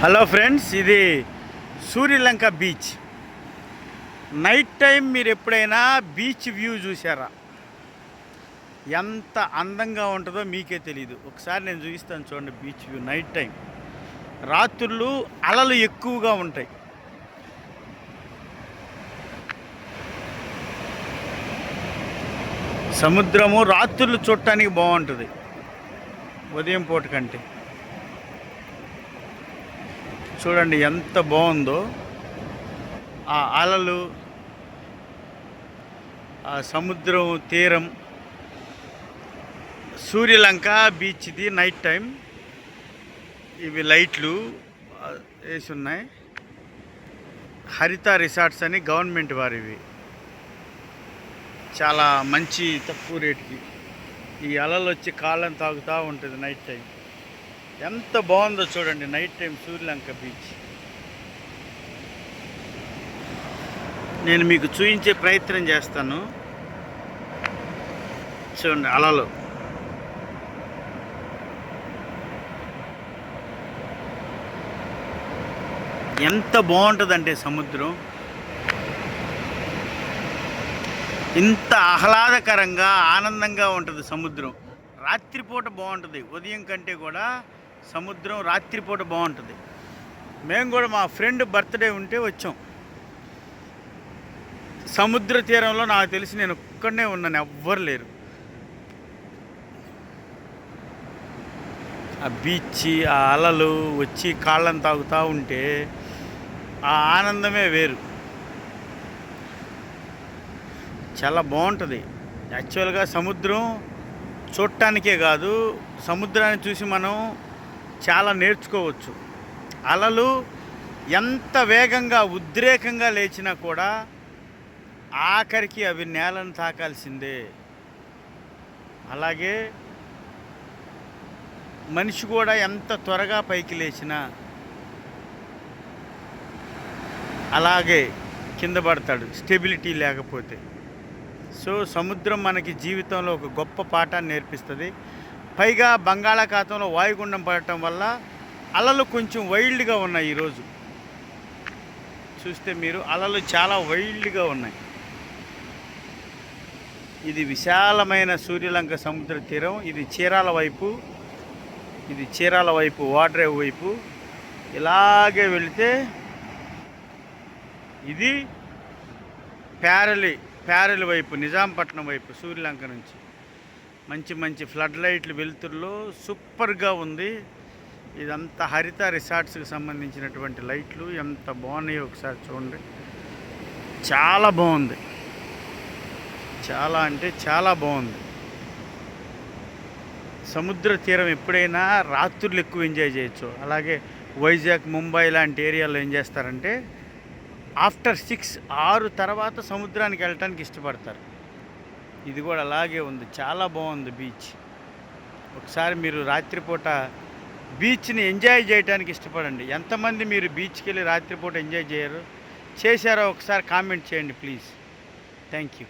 Hello friends ఇది Suryalanka beach. Night time మీరు ఎప్పుడైనా బీచ్ వ్యూ చూసారా ఎంత అందంగా ఉంటుందో మీకే తెలియదు ఒకసారి నేను చూపిస్తాను చూడండి బీచ్ వ్యూ నైట్ టైం రాత్రులు అలలు ఎక్కువగా ఉంటాయి. సముద్రము రాత్రులు చూడటానికి బాగుంటుంది. ఉదయం పూట కంటే. చూడండి ఎంత బాగుందో. ఆ అలలు ఆ సముద్రం తీరం సూర్యలంక బీచ్ది నైట్ టైం ఇవి లైట్లు వేసి ఉన్నాయి హరిత రిసార్ట్స్ అని గవర్నమెంట్ వారివి. చాలా మంచి తక్కువ రేటుకి. ఈ అలలు వచ్చి కాళ్ళని తాగుతూ ఉంటుంది నైట్ టైం ఎంత బాగుందో చూడండి నైట్ టైం సూర్యలంక బీచ్ నేను మీకు చూపించే ప్రయత్నం చేస్తాను. చూడండి అలలు. ఎంత బాగుంటుందంటే సముద్రం. ఇంత ఆహ్లాదకరంగా ఆనందంగా ఉంటుంది సముద్రం. రాత్రిపూట బాగుంటుంది ఉదయం కంటే కూడా సముద్రం రాత్రిపూట బాగుంటుంది. మేము కూడా మా ఫ్రెండ్ బర్త్డే ఉంటే వచ్చాం. సముద్ర తీరంలో నాకు తెలిసి నేను ఒక్కడనే ఉన్నాను ఎవ్వరు లేరు. ఆ బీచ్ ఆ అలలు వచ్చి కాళ్ళని తాగుతూ ఉంటే ఆ ఆనందమే వేరు. చాలా బాగుంటుంది. యాక్చువల్గా సముద్రం చూడటానికే కాదు సముద్రాన్ని చూసి మనం చాలా నేర్చుకోవచ్చు. అలలు ఎంత వేగంగా ఉద్రేకంగా లేచినా కూడా ఆఖరికి అవి నేలను తాకాల్సిందే. అలాగే మనిషి కూడా ఎంత త్వరగా పైకి లేచినా అలాగే కింద పడతాడు స్టెబిలిటీ లేకపోతే. సో సముద్రం మనకి జీవితంలో ఒక గొప్ప పాఠాన్ని నేర్పిస్తుంది. పైగా బంగాళాఖాతంలో వాయుగుండం పడటం వల్ల అలలు కొంచెం వైల్డ్గా ఉన్నాయి ఈరోజు. చూస్తే మీరు అలలు చాలా వైల్డ్గా ఉన్నాయి. ఇది విశాలమైన సూర్యలంక సముద్ర తీరం. ఇది చీరాల వైపు ఇది చీరాల వైపు వాడ్రేవ్ వైపు. ఇలాగే వెళితే ఇది ప్యారలి ప్యారలి వైపు నిజాంపట్నం వైపు సూర్యలంక నుంచి. మంచి మంచి ఫ్లడ్ లైట్లు వెలుతురులో సూపర్గా ఉంది. ఇదంతా హరిత రిసార్ట్స్కి సంబంధించినటువంటి లైట్లు ఎంత బాగున్నాయో ఒకసారి చూడండి. చాలా బాగుంది. చాలా అంటే చాలా బాగుంది. సముద్ర తీరం ఎప్పుడైనా రాత్రులు ఎక్కువ ఎంజాయ్ చేయొచ్చు. అలాగే వైజాగ్ ముంబై లాంటి ఏరియాలో ఏం చేస్తారంటే ఆఫ్టర్ సిక్స్ ఆరు తర్వాత సముద్రానికి వెళ్ళటానికి ఇష్టపడతారు. ఇది కూడా అలాగే ఉంది. చాలా బాగుంది బీచ్. ఒకసారి మీరు రాత్రిపూట బీచ్ని ఎంజాయ్ చేయడానికి ఇష్టపడండి. ఎంతమంది మీరు బీచ్కి వెళ్ళి రాత్రిపూట ఎంజాయ్ చేయరు? చేశారో ఒకసారి కామెంట్ చేయండి ప్లీజ్. Thank you.